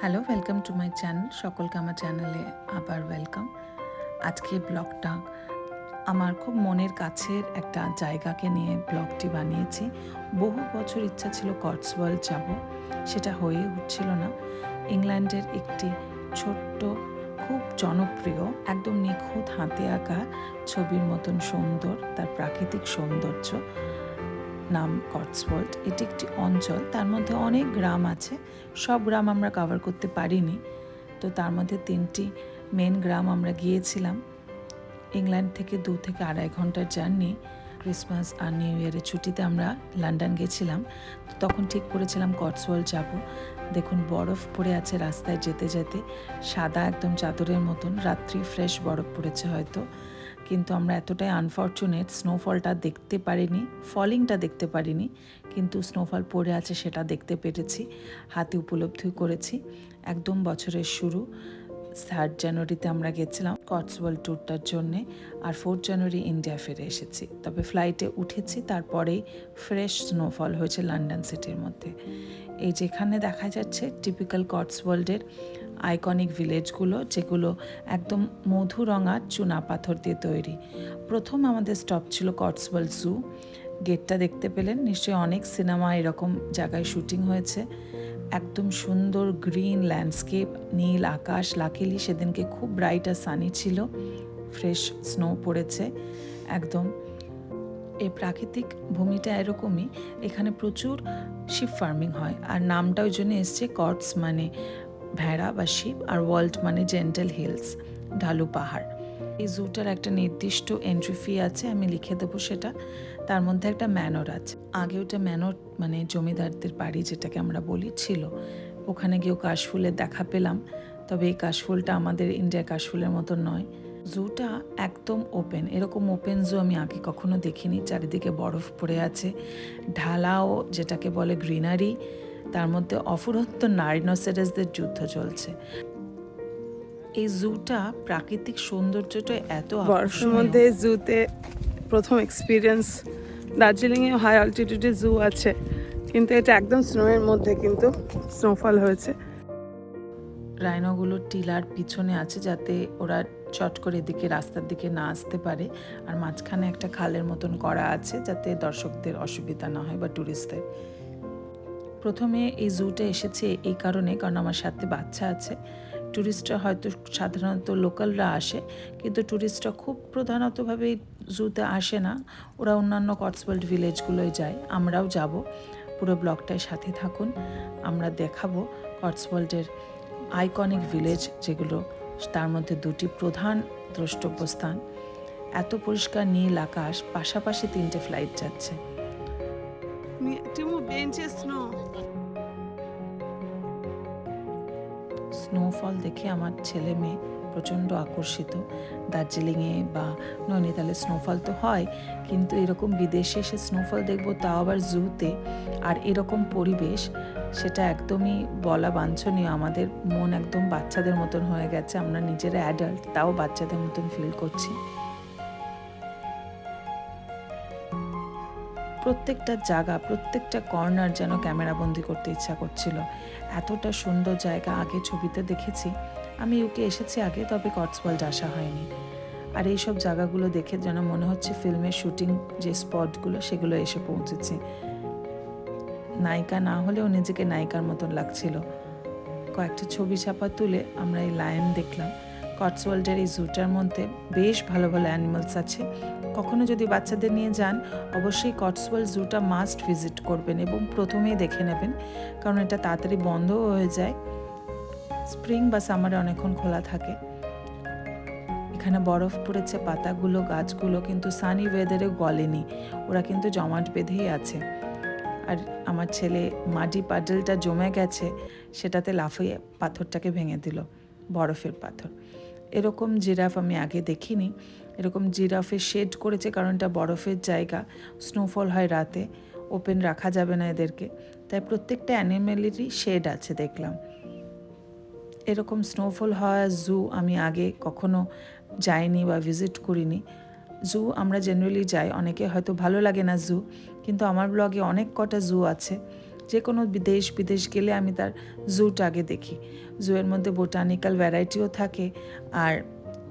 Hello welcome to my channel সকলকে আমার চ্যানেলে আবার ওয়েলকাম আজকে ব্লগটা আমার খুব মনের কাছের একটা জায়গাকে নিয়ে ব্লগটি বানিয়েছি। বহু বছর ইচ্ছা ছিল কটসওয়ার্ল্ড যাব, সেটা হয়ে উঠছিল না। ইংল্যান্ডের একটি ছোট্ট, খুব জনপ্রিয়, একদম নিখুঁত হাতে আঁকা ছবির মতন সুন্দর, তার প্রাকৃতিক সৌন্দর্য। নাম কটসওয়ার্ল্ড এটি একটি অঞ্চল, তার মধ্যে অনেক গ্রাম আছে, সব গ্রাম আমরা কভার করতে পারিনি। তো তার মধ্যে তিনটি মেন গ্রাম আমরা গিয়েছিলাম। ইংল্যান্ড থেকে দু থেকে আড়াই ঘণ্টার জার্নি, ক্রিসমাস আর নিউ ইয়ারের ছুটিতে আমরা লন্ডন গেছিলাম। তখন ঠিক করেছিলাম কটসওয়ার্ল্ড যাব। দেখুন, বরফ পড়ে আছে রাস্তায় যেতে যেতে, সাদা একদম চাদরের মতন, রাত্রি ফ্রেশ বরফ পড়েছে হয়তো। কিন্তু আমরা এতটাই আনফর্চুনেট স্নোফলটা দেখতে পারিনি ফলিংটা দেখতে পারিনি, কিন্তু স্নোফল পড়ে আছে সেটা দেখতে পেরেছি, হাতে উপলব্ধি করেছি। একদম বছরের শুরু থার্ড জানুয়ারিতে আমরা গেছিলাম কটসওয়ার্ল্ড ট্যুরটার জন্যে আর ফোর্থ জানুয়ারি ইন্ডিয়া ফিরে এসেছি। তবে ফ্লাইটে উঠেছি তারপরেই ফ্রেশ স্নোফল হয়েছে লন্ডন সিটির মধ্যে। এই যেখানে দেখা যাচ্ছে টিপিক্যাল কটসওয়ার্ল্ডের আইকনিক ভিলেজগুলো যেগুলো একদম মধু রঙা চুনা পাথর দিয়ে তৈরি। প্রথম আমাদের স্টপ ছিল কটসওয়ার্ল্ড জু গেটটা দেখতে পেলেন, নিশ্চয়ই অনেক সিনেমা এরকম জায়গায় শুটিং হয়েছে। একদম সুন্দর গ্রিন ল্যান্ডস্কেপ নীল আকাশ লাকিলি সেদিনকে খুব ব্রাইট আর সানি ছিল। ফ্রেশ স্নো পড়েছে, একদম। এই প্রাকৃতিক ভূমিটা এরকমই, এখানে প্রচুর শিপ ফার্মিং হয়। আর নামটা ওই জন্য এসছে কটস মানে ভেড়া বা শিপ আর ওয়ার্ল্ড মানে জেন্টাল হিলস, ঢালু পাহাড়। এই জুটার একটা নির্দিষ্ট এন্ট্রি ফি আছে, আমি লিখে দেবো সেটা। তার মধ্যে একটা ম্যানর আছে। আগে ওটা ম্যানর মানে জমিদারদের বাড়ি যেটাকে আমরা বলি, ছিল। ওখানে গিয়েও কাশফুলের দেখা পেলাম। তবে এই কাশফুলটা আমাদের ইন্ডিয়ার কাশফুলের মতো নয়। জুটা একদম ওপেন এরকম ওপেন জু আমি আগে কখনো দেখিনি। চারিদিকে বরফ পড়ে আছে। ঢালাও যেটাকে বলে গ্রিনারি তার মধ্যে অফুরন্ত নাইনোসেরাসদের যুদ্ধ চলছে। এই জুটা প্রাকৃতিক সৌন্দর্যটা এত আকর্ষণীয়। মধ্যে জুতে প্রথম এক্সপিরিয়েন্স দার্জিলিংয়ে হাই অল্টিটিউডে জু আছে। কিন্তু এটা একদম স্নোয়ের মধ্যে কিন্তু স্নোফল হয়েছে। রাইনোগুলো টিলার পিছনে আছে যাতে ওরা চট করে এদিকে রাস্তার দিকে না আসতে পারে। আর মাঝখানে একটা খালের মতন করা আছে যাতে দর্শকদের অসুবিধা না হয় বা ট্যুরিস্টদের প্রথমে এই জুটা এসেছে এই কারণে, কারণ আমার সাথে বাচ্চা আছে। ট্যুরিস্টরা হয়তো সাধারণত লোকালরা আসে, কিন্তু ট্যুরিস্টরা খুব প্রধানতভাবে জুতে আসে না। ওরা অন্যান্য কটসওয়ার্ল্ড ভিলেজগুলোয় যায়, আমরাও যাব। পুরো ব্লগটায় সাথে থাকুন, আমরা দেখাবো কটসওয়ার্ল্ডের আইকনিক ভিলেজ, যেগুলো তার মধ্যে দুটি প্রধান দ্রষ্টব্য স্থান এত পরিষ্কার নীল আকাশ, পাশাপাশি তিনটে ফ্লাইট যাচ্ছে। স্নোফল দেখে আমার ছেলে মেয়ে প্রচণ্ড আকর্ষিত। দার্জিলিংয়ে বা নৈনিতালে স্নোফল তো হয়, কিন্তু এরকম বিদেশে এসে স্নোফল দেখব তাও আবার জুতে আর এরকম পরিবেশ, সেটা একদমই বলা বাঞ্ছনীয়। আমাদের মন একদম বাচ্চাদের মতন হয়ে গেছে, আমরা নিজেরা অ্যাডাল্ট তাও বাচ্চাদের মতন ফিল করছি। প্রত্যেকটা জায়গা, প্রত্যেকটা কর্নার যেন ক্যামেরাবন্দি করতে ইচ্ছা করছিল। এতটা সুন্দর জায়গা আগে ছবিতে দেখেছি। আমি ইউকে এসেছি আগে, তবে কটসওয়ার্ল্ড আসা হয়নি। আর এই সব জায়গাগুলো দেখে যেন মনে হচ্ছে ফিল্মের শুটিং যে স্পটগুলো সেগুলো এসে পৌঁছেছি। নায়িকা না হলেও নিজেকে নায়িকার মতন লাগছিল। কয়েকটা ছবি ছাপা তুলে আমরা এই লায়ন দেখলাম। কটসওয়ার্ল্ডের এই জুটার মধ্যে বেশ ভালো ভালো অ্যানিমালস আছে। কখনো যদি বাচ্চাদের নিয়ে যান, অবশ্যই কটসওয়ার্ল্ড জুটা মাস্ট ভিজিট করবেন এবং প্রথমেই দেখে নেবেন, কারণ এটা তাড়াতাড়ি বন্ধও হয়ে যায়। স্প্রিং বা সামারে অনেকক্ষণ খোলা থাকে। এখানে বরফ পড়েছে, পাতাগুলো, গাছগুলো কিন্তু সানি ওয়েদারে গলেনি। ওরা কিন্তু জমাট বেঁধেই আছে। আর আমার ছেলে মাটি পাডেলটা জমে গেছে, সেটাতে লাফিয়ে পাথরটাকে ভেঙে দিল, বরফের পাথর। এরকম জিরাফ আমি আগে দেখিনি। এরকম জিরাফে শেড করেছে কারণ এটা বরফের জায়গা। স্নোফল হয় রাতে, ওপেন রাখা যাবে না এদেরকে। তাই প্রত্যেকটা অ্যানিমেলেরই শেড আছে দেখলাম। এরকম স্নোফল হওয়া জু আমি আগে কখনো যাইনি বা ভিজিট করিনি। জু আমরা জেনারেলি যাই, অনেকে হয়তো ভালো লাগে না জু, কিন্তু আমার ব্লগে অনেক কটা জু আছে। যে কোনো দেশ বিদেশ গেলে আমি তার জুটা আগে দেখি। জুয়ের মধ্যে বোটানিক্যাল ভ্যারাইটিও থাকে আর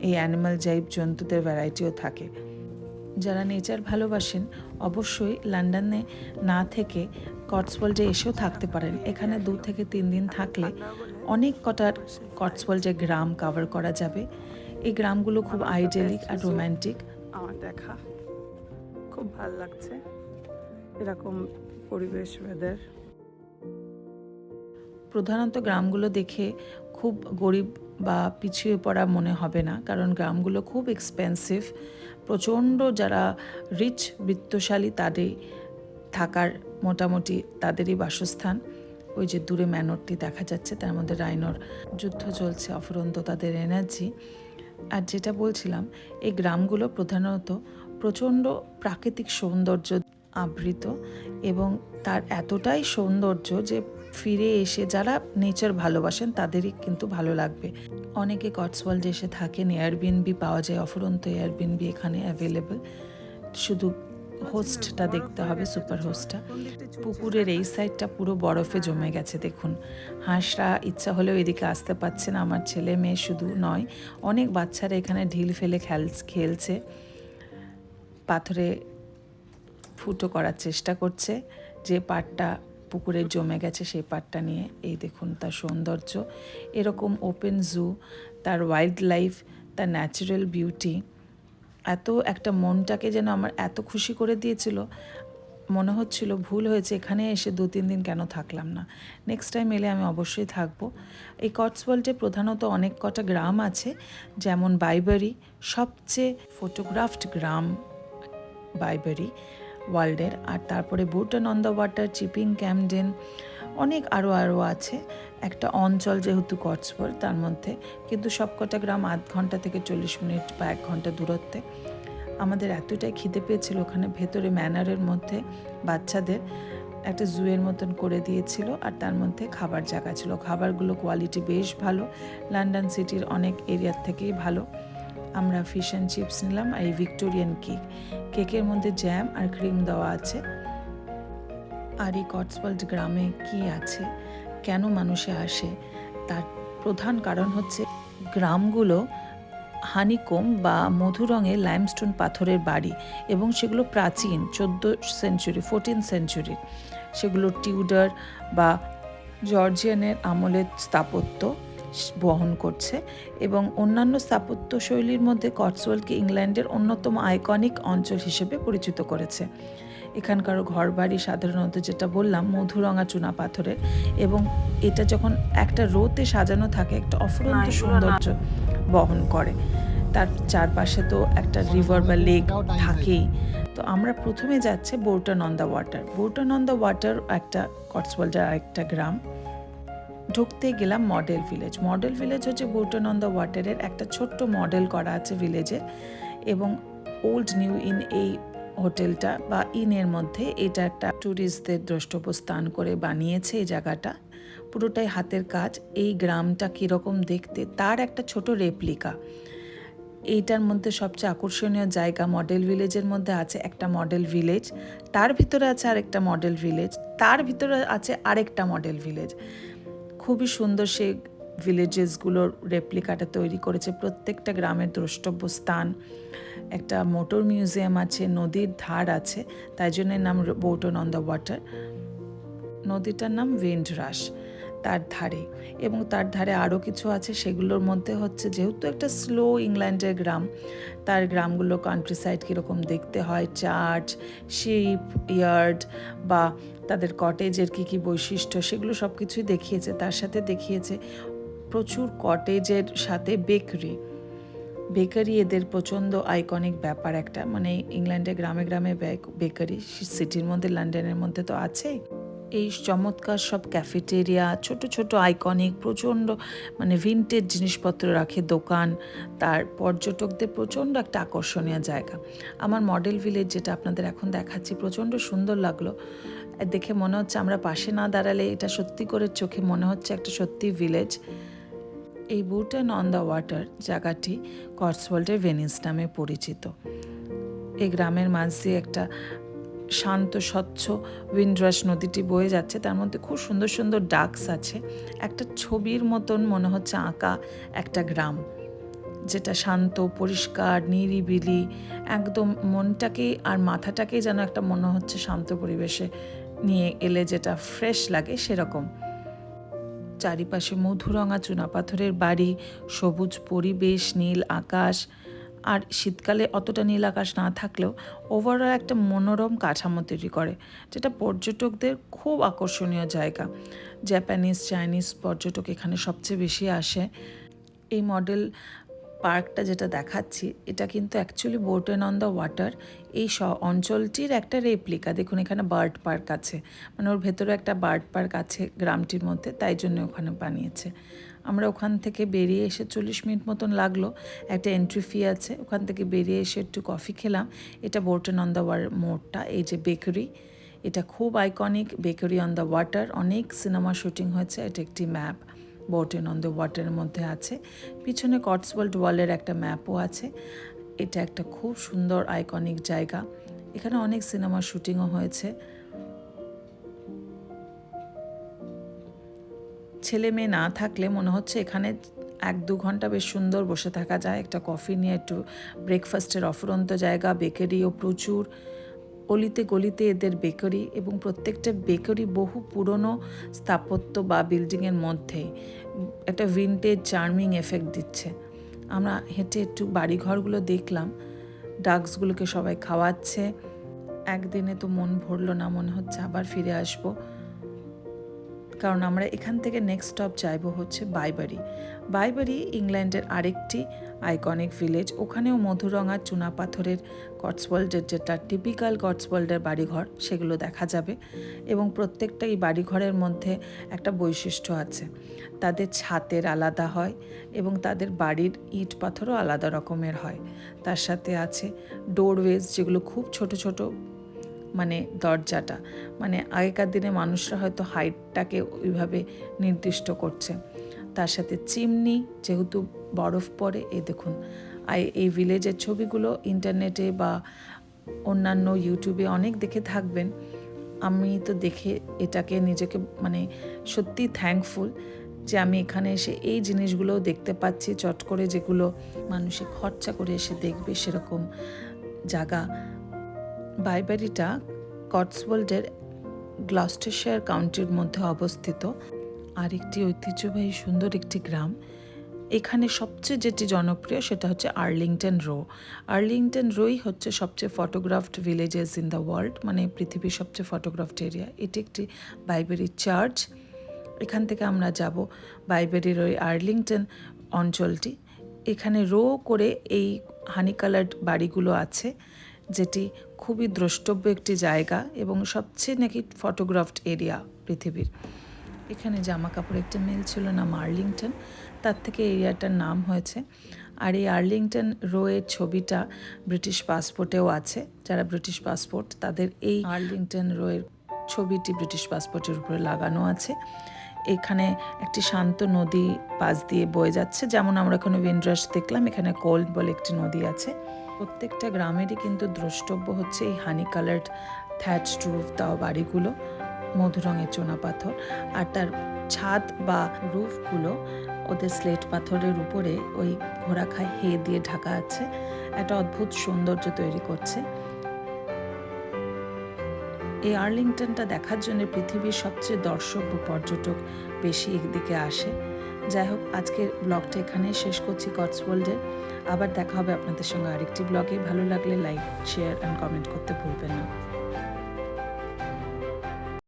এই অ্যানিমাল জাইব জন্তুদের ভ্যারাইটিও থাকে। যারা নেচার ভালোবাসেন, অবশ্যই লন্ডনে না থেকে কটসওয়াল্ডে এসেও থাকতে পারেন। এখানে দু থেকে তিন দিন থাকলে অনেক কটার কটসওয়াল্ডে গ্রাম কভার করা যাবে। এই গ্রামগুলো খুব আইডেলিক আর রোম্যান্টিক আমার দেখা খুব ভালো লাগছে। এরকম পরিবেশ ওয়েদার প্রধানত গ্রামগুলো দেখে খুব গরিব বা পিছিয়ে পড়া মনে হবে না, কারণ গ্রামগুলো খুব এক্সপেন্সিভ প্রচণ্ড যারা রিচ বৃত্তশালী তাদের থাকার মোটামুটি তাদেরই বাসস্থান। ওই যে দূরে ম্যানরটি দেখা যাচ্ছে, তার মধ্যে রাইনোর যুদ্ধ চলছে, অফুরন্ত তাদের এনার্জি আর যেটা বলছিলাম, এই গ্রামগুলো প্রধানত প্রচণ্ড প্রাকৃতিক সৌন্দর্য আবৃত এবং তার এতটাই সৌন্দর্য যে ফিরে এসে যারা নেচার ভালোবাসেন, তাদেরই কিন্তু ভালো লাগবে। অনেকে কটসওয়াল্ড এসে থাকেন এয়ারবিএনবি পাওয়া যায়, অফুরন্ত এয়ারবিএনবি এখানে অ্যাভেলেবেল শুধু হোস্টটা দেখতে হবে সুপার হোস্টটা পুকুরের এই সাইডটা পুরো বরফে জমে গেছে, দেখুন। হাঁসরা ইচ্ছা হলেও এদিকে আসতে পারছে না, আমার ছেলে মেয়ে শুধু নয়, অনেক বাচ্চারা এখানে ঢিল ফেলে খেল, খেলছে। পাথরে ফুটো করার চেষ্টা করছে, যে পাটটা পুকুরে জমে গেছে সেই পাটটা নিয়ে। এই দেখুন তার সৌন্দর্য। এরকম ওপেন জু তার ওয়াইল্ড লাইফ তার ন্যাচারাল বিউটি এত একটা মনটাকে যেন আমার এত খুশি করে দিয়েছিল। মনে হচ্ছিল ভুল হয়েছে, এখানে এসে দু তিন দিন কেন থাকলাম না? নেক্সট টাইম এলে আমি অবশ্যই থাকব। এই কটসওয়াল্ডে প্রধানত অনেক কটা গ্রাম আছে, যেমন বাইবারি সবচেয়ে ফটোগ্রাফড গ্রাম বাইবারি ওয়ার্ল্ডের। আর তারপরে Bourton on the Water Chipping Campden, অনেক আরও আরও আছে। একটা অঞ্চল যেহেতু কটসওয়ার্ল্ড তার মধ্যে। কিন্তু সবকটা গ্রাম আধ ঘণ্টা থেকে চল্লিশ মিনিট বা এক ঘণ্টা দূরত্বে। আমাদের এতটাই খিদে পেয়েছিল ওখানে ভেতরে ম্যানারের মধ্যে বাচ্চাদের একটা জুয়ের মতন করে দিয়েছিল। আর তার মধ্যে খাবার জায়গা ছিল। খাবারগুলো কোয়ালিটি বেশ ভালো। লন্ডন সিটির অনেক এরিয়ার থেকেই ভালো। আমরা ফিশ অ্যান্ড চিপস নিলাম আর এই ভিক্টোরিয়ান কেক কেকের মধ্যে জ্যাম আর ক্রিম দেওয়া আছে। আর এই কটসওয়াল্ড গ্রামে কি আছে? কেন মানুষে আসে? তার প্রধান কারণ হচ্ছে গ্রামগুলো হানিকোম বা মধু রঙের লাইমস্টোন পাথরের বাড়ি এবং সেগুলো প্রাচীন, চোদ্দ সেঞ্চুরি ফোরটিন সেঞ্চুরি সেগুলো টিউডার বা জর্জিয়ানের আমলের স্থাপত্য। বহন করছে এবং অন্যান্য স্থাপত্য শৈলীর মধ্যে কটসওয়ালকে ইংল্যান্ডের অন্যতম আইকনিক অঞ্চল হিসেবে পরিচিত করেছে। এখানকার ঘরবাড়ি সাধারণত যেটা বললাম মধুরঙা চুনা পাথরের এবং এটা যখন একটা রোতে সাজানো থাকে একটা অফুরন্ত সৌন্দর্য বহন করে। তার চারপাশে তো একটা রিভার বা লেক থাকেই। তো আমরা প্রথমে যাচ্ছে Bourton on the Water Bourton on the Water একটা কটসওয়াল্ডের আরেকটা গ্রাম। ঢুকতে গেলাম মডেল ভিলেজ। মডেল ভিলেজ হচ্ছে বোটন অন দ্য ওয়াটারের একটা ছোট্ট মডেল করা আছে ভিলেজে এবং ওল্ড নিউ ইন এই হোটেলটা বা ইনের মধ্যে এটা একটা ট্যুরিস্টদের দ্রষ্টব্য স্থান করে বানিয়েছে এই জায়গাটা। পুরোটাই হাতের কাজ। এই গ্রামটা কীরকম দেখতে তার একটা ছোট রেপ্লিকা। এইটার মধ্যে সবচেয়ে আকর্ষণীয় জায়গা মডেল ভিলেজের মধ্যে আছে একটা মডেল ভিলেজ। তার ভিতরে আছে আরেকটা মডেল ভিলেজ। তার ভিতরে আছে আরেকটা মডেল ভিলেজ। খুবই সুন্দর সেই ভিলেজেসগুলোর রেপ্লিকাটা তৈরি করেছে। প্রত্যেকটা গ্রামের দ্রষ্টব্য স্থান একটা মোটর মিউজিয়াম আছে, নদীর ধার আছে, তাই জন্য এর নাম বোটন অন দ্য ওয়াটার। নদীটার নাম উইন্ডরাস তার ধারে। এবং তার ধারে আরও কিছু আছে, সেগুলোর মধ্যে হচ্ছে যেহেতু একটা স্লো ইংল্যান্ডের গ্রাম, তার গ্রামগুলো কান্ট্রি সাইড কীরকম দেখতে হয় চার্চ শিপ ইয়ার্ড বা তাদের কটেজের কী কী বৈশিষ্ট্য, সেগুলো সব কিছুই দেখিয়েছে। তার সাথে দেখিয়েছে প্রচুর কটেজের সাথে বেকারি বেকারি এদের প্রচণ্ড আইকনিক ব্যাপার একটা। মানে ইংল্যান্ডে গ্রামে গ্রামে বেকারি সিটির মধ্যে লন্ডনের মধ্যে তো আছেই। এই চমৎকার সব ক্যাফেটেরিয়া ছোট ছোট আইকনিক প্রচণ্ড মানে ভিন্টেজ জিনিসপত্র রাখে দোকান, তার পর্যটকদের প্রচণ্ড একটা আকর্ষণীয় জায়গা। আমার মডেল ভিলেজ যেটা আপনাদের এখন দেখাচ্ছি প্রচণ্ড সুন্দর লাগল। দেখে মনে হচ্ছে আমরা পাশে না দাঁড়ালে এটা সত্যি করে চোখে মনে হচ্ছে একটা সত্যি ভিলেজ এই বুটন অন দ্য ওয়াটার জায়গাটি কটসওয়াল্ডের ভেনিস নামে পরিচিত। এই গ্রামের মাঝ দিয়ে একটা শান্ত, স্বচ্ছ উইন্ডরাস নদীটি বয়ে যাচ্ছে। তার মধ্যে খুব সুন্দর সুন্দর ডাকস আছে। একটা ছবির মতন মনে হচ্ছে আঁকা একটা গ্রাম। যেটা শান্ত, পরিষ্কার, নিরিবিলি, একদম মনটাকে আর মাথাটাকে যেন একটা মনে হচ্ছে শান্ত পরিবেশে নিয়ে এলে যেটা ফ্রেশ লাগে সেরকম। চারিপাশে মধুরঙা, চুনাপাথরের বাড়ি, সবুজ পরিবেশ, নীল আকাশ আর শীতকালে অতটা নীল আকাশ না থাকলেও ওভারঅল একটা মনোরম কাঠামো তৈরি করে, যেটা পর্যটকদের খুব আকর্ষণীয় জায়গা। জাপানিজ চাইনিজ পর্যটক এখানে সবচেয়ে বেশি আসে। এই মডেল পার্কটা যেটা দেখাচ্ছি, এটা কিন্তু actually Bourton on the Water এই স, অঞ্চলটির একটা রেপ্লিকা দেখুন, এখানে বার্ড পার্ক আছে। মানে ওর ভেতরে একটা বার্ড পার্ক আছে গ্রামটির মধ্যে, তাই জন্য ওখানে বানিয়েছে। আমরা ওখান থেকে বেরিয়ে এসে চল্লিশ মিনিট মতন লাগল। একটা এন্ট্রি ফি আছে। ওখান থেকে বেরিয়ে এসে একটু কফি খেলাম। এটা বোর্টেন অন দ্য ওয়ার মোড়টা, এই যে বেকারি এটা খুব iconic bakery on the Water অনেক সিনেমা শুটিং হয়েছে। এটা একটি ম্যাপ বোটেন অন দ্য ওয়াটারের মধ্যে আছে। পিছনে কটসওয়াল্ড ওয়ালের একটা ম্যাপও আছে। এটা একটা খুব সুন্দর আইকনিক জায়গা। এখানে অনেক সিনেমা শুটিংও হয়েছে। ছেলে মেয়ে না থাকলে মনে হচ্ছে এখানে এক দু ঘণ্টা বেশ সুন্দর বসে থাকা যায়। একটা কফি নিয়ে, একটু ব্রেকফাস্টের অফুরন্ত জায়গা বেকারিও প্রচুর। অলিতে গলিতে এদের বেকারি এবং প্রত্যেকটা বেকারি বহু পুরনো স্থাপত্য বা বিল্ডিংয়ের মধ্যেই একটা ভিনটেজ চার্মিং এফেক্ট দিচ্ছে। আমরা হেঁটে একটু বাড়িঘরগুলো দেখলাম ডাক্সগুলোকে সবাই খাওয়াচ্ছে। একদিনে তো মন ভরলো না, মনে হচ্ছে আবার ফিরে আসব। কারণ আমরা এখান থেকে নেক্সট স্টপ যাইব হচ্ছে বাইবাড়ি বাইবাড়ি ইংল্যান্ডের আরেকটি আইকনিক ভিলেজ ওখানেও মধুরঙা, চুনা পাথরের কটসওয়ার্ল্ডের যেটা টিপিক্যাল কটসওয়ার্ল্ডের বাড়িঘর, সেগুলো দেখা যাবে। এবং প্রত্যেকটা এই বাড়িঘরের মধ্যে একটা বৈশিষ্ট্য আছে। তাদের ছাতের আলাদা হয় এবং তাদের বাড়ির ইট পাথরও আলাদা রকমের হয়। তার সাথে আছে ডোরওয়েজ যেগুলো খুব ছোট ছোট মানে দরজাটা। মানে আগেকার দিনে মানুষরা হয়তো হাইটটাকে ওইভাবে নির্দিষ্ট করছে। তার সাথে চিমনি যেহেতু বরফ পড়ে এই দেখুন। আর এই ভিলেজের ছবিগুলো ইন্টারনেটে বা অন্যান্য ইউটিউবে অনেক দেখে থাকবেন। আমি তো দেখে এটাকে নিজেকে মানে সত্যি থ্যাঙ্কফুল যে আমি এখানে এসে এই জিনিসগুলোও দেখতে পাচ্ছি, চট করে যেগুলো মানুষে খরচা করে এসে দেখবে সেরকম জায়গা। বাইবাড়িটা কটসওয়াল্ডের গ্লস্টেশায়ার কাউন্টির মধ্যে অবস্থিত। আর একটি ঐতিহ্যবাহী সুন্দর একটি গ্রাম। এখানে সবচেয়ে যেটি জনপ্রিয় সেটা হচ্ছে আর্লিংটন রো। আর্লিংটন রোই হচ্ছে সবচেয়ে photographed villages in the world মানে পৃথিবীর সবচেয়ে ফটোগ্রাফড এরিয়া। এটি একটি বাইবেরি চার্চ। এখান থেকে আমরা যাব বাইবেরির ওই আর্লিংটন অঞ্চলটি। এখানে রো করে এই হানি কালার্ড বাড়িগুলো আছে। যেটি খুবই দ্রষ্টব্য একটি জায়গা এবং সবচেয়ে নাকি ফটোগ্রাফড এরিয়া পৃথিবীর। এখানে জামা কাপড় একটা মিল ছিল না আর্লিংটন তার থেকে এরিয়াটার নাম হয়েছে। আর এই আর্লিংটন রোয়ের ছবিটা ব্রিটিশ পাসপোর্টেও আছে। যারা ব্রিটিশ পাসপোর্ট তাদের এই আর্লিংটন রোয়ের ছবিটি ব্রিটিশ পাসপোর্টের উপরে লাগানো আছে। এখানে একটি শান্ত নদী পাশ দিয়ে বয়ে যাচ্ছে। যেমন আমরা এখানে উইন্ড্রাস দেখলাম, এখানে কোল্ড বলে একটি নদী আছে। প্রত্যেকটা গ্রামেরই কিন্তু দ্রষ্টব্য হচ্ছে এই হানি কালার্ড থ্যাচ রুফ দেওয়া বাড়িগুলো, মধু রঙের চোনা পাথর। আর তার ছাদ বা রুফগুলো ওদের স্লেট পাথরের উপরে ওই ঘোড়াখাই হে দিয়ে ঢাকা আছে। একটা অদ্ভুত সৌন্দর্য তৈরি করছে। এই আর্লিংটনটা দেখার জন্য পৃথিবীর সবচেয়ে দর্শক ও পর্যটক বেশি একদিকে আসে। যাই হোক, আজকের ব্লগটা এখানে শেষ করছি কটসওয়ার্ল্ডের আবার দেখা হবে আপনাদের সঙ্গে আরেকটি ব্লগে ভালো লাগলে লাইক শেয়ার অ্যান্ড কমেন্ট করতে ভুলবেন না।